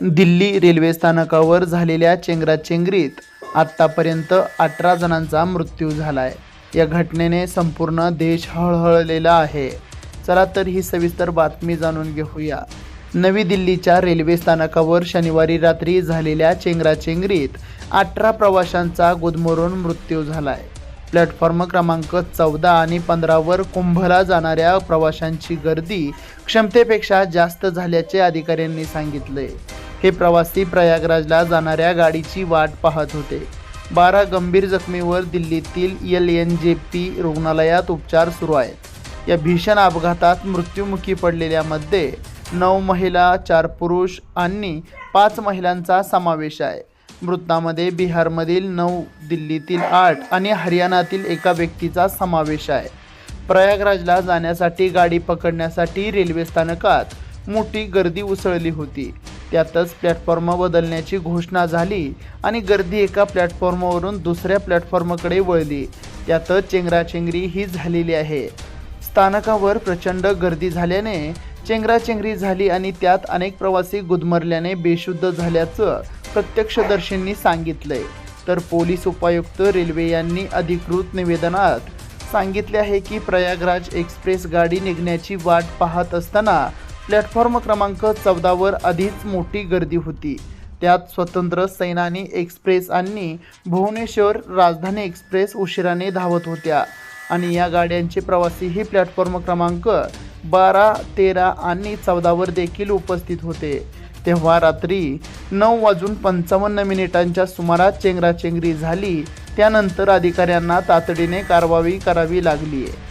Delhi railway स्थानकावर झालेल्या चेंगराचेंगरीत आत्तापर्यंत अठरा जणांचा मृत्यू झालाय. या घटनेने संपूर्ण देश हळहळलेला आहे. चला तर ही सविस्तर बातमी जाणून घेऊया. नवी दिल्लीच्या रेल्वे स्थानकावर शनिवारी रात्री झालेल्या चेंगराचेंगरीत अठरा प्रवाशांचा गुदमरून मृत्यू झालाय. प्लॅटफॉर्म क्रमांक चौदा आणि पंधरावर कुंभला जाणाऱ्या प्रवाशांची गर्दी क्षमतेपेक्षा जास्त झाल्याचे अधिकाऱ्यांनी सांगितले हे प्रवासी प्रयागराजला जाणाऱ्या गाडीची वाट पाहत होते. बारा गंभीर जखमीवर दिल्लीतील एल एन जे पी रुग्णालयात उपचार सुरू आहेत. या भीषण अपघातात मृत्युमुखी पडलेल्यामध्ये नऊ महिला चार पुरुष आणि पाच महिलांचा समावेश आहे. मृतामध्ये बिहारमधील नऊ दिल्लीतील आठ आणि हरियाणातील एका व्यक्तीचा समावेश आहे. प्रयागराजला जाण्यासाठी गाडी पकडण्यासाठी रेल्वे स्थानकात मोठी गर्दी उसळली होती. त्यातच प्लॅटफॉर्म बदलण्याची घोषणा झाली आणि गर्दी एका प्लॅटफॉर्मवरून दुसऱ्या प्लॅटफॉर्मकडे वळली. त्यातच चेंगराचेंगरी ही झालेली आहे. स्थानकावर प्रचंड गर्दी झाल्याने चेंगराचेंगरी झाली आणि त्यात अनेक प्रवासी गुदमरल्याने बेशुद्ध झाल्याचं प्रत्यक्षदर्शींनी सांगितलंय. तर पोलीस उपायुक्त रेल्वे यांनी अधिकृत निवेदनात सांगितले आहे की प्रयागराज एक्सप्रेस गाडी निघण्याची वाट पाहत असताना प्लॅटफॉर्म क्रमांक चौदावर आधीच मोठी गर्दी होती. त्यात स्वतंत्र सैनानी एक्सप्रेस आणि भुवनेश्वर राजधानी एक्सप्रेस उशिराने धावत होत्या आणि या गाड्यांचे प्रवासीही प्लॅटफॉर्म क्रमांक बारा तेरा आणि चौदावर देखील उपस्थित होते. तेव्हा रात्री नऊ वाजून पंचावन्न मिनिटांच्या सुमारास चेंगराचेंगरी झाली. त्यानंतर अधिकाऱ्यांना तातडीने कारवाई करावी लागली. आहे